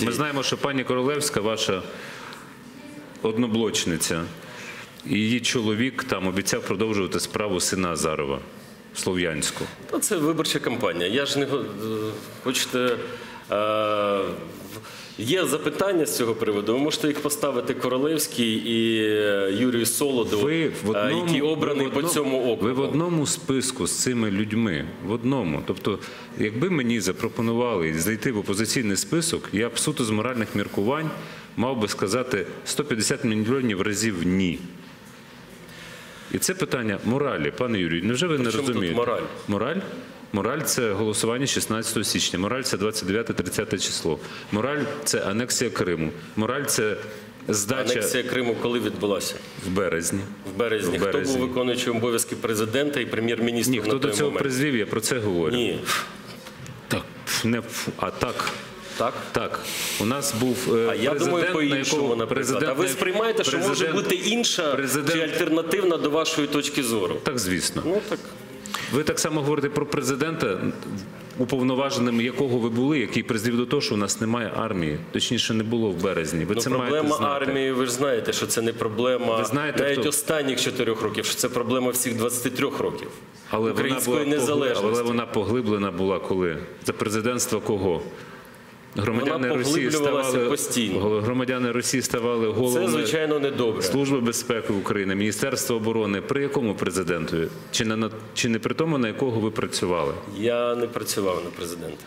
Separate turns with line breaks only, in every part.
позиції.
Ми знаємо, що пані Королевська, ваша одноблочниця, і її чоловік там обіцяв продовжувати справу сина Азарова Слов'янську.
Це виборча кампанія. Я ж не е, хочете. Е, Є запитання з цього приводу. Ви можете їх поставити Королевській і е, Юрію Солодову, е,
одному,
який обраний
в
по цьому округу.
Ви в одному списку з цими людьми. В одному. Тобто, якби мені запропонували зайти в опозиційний список, я б суто з моральних міркувань мав би сказати 150 мільйонів разів ні. І це питання моралі, пане Юрію. Невже ви не
чому тут
розумієте?
мораль?
Мораль? Мораль це голосування 16 січня. Мораль це 29-30 число. Мораль це анексія Криму. Мораль це здача
Анексія Криму коли відбулася?
в березні.
В березні.
В березні.
Хто був виконуючим обов'язки президента і прем'єр-міністра
Ні,
на
хто до цього
момент?
призвів, я про це говорю.
Ні.
Так, не а так.
Так?
Так, у нас був е,
А я
президент,
думаю
на
по-іншому,
якого- президент,
А ви сприймаєте, що може бути інша чи альтернативна до вашої точки зору?
Так, звісно.
Ну так.
Ви так само говорите про президента, уповноваженим якого ви були, який призвів до того, що у нас немає армії. Точніше, не було в березні. Ви
Ну,
це маєте
проблема
знати.
армії, ви ж знаєте, що це не проблема
Ви знаєте,
навіть
хто-
останніх чотирьох років, що це проблема всіх 23 років
Але
української
вона була
незалежності.
Але вона поглиблена була коли? За президентства кого? Громадяни
Вона
Росії ставали
постійно.
громадяни Росії ставали
Це
головами
звичайно недобре.
Служби безпеки України, Міністерство оборони. При якому президенту? Чи не на чи не при тому, на якого ви працювали?
Я не працював на президента.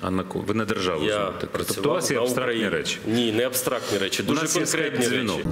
А на кого? Ви на державу
Я працював
Тобто у вас є абстрактні
Україні.
речі.
Ні, не абстрактні речі,
У
дуже
нас
конкретні речі.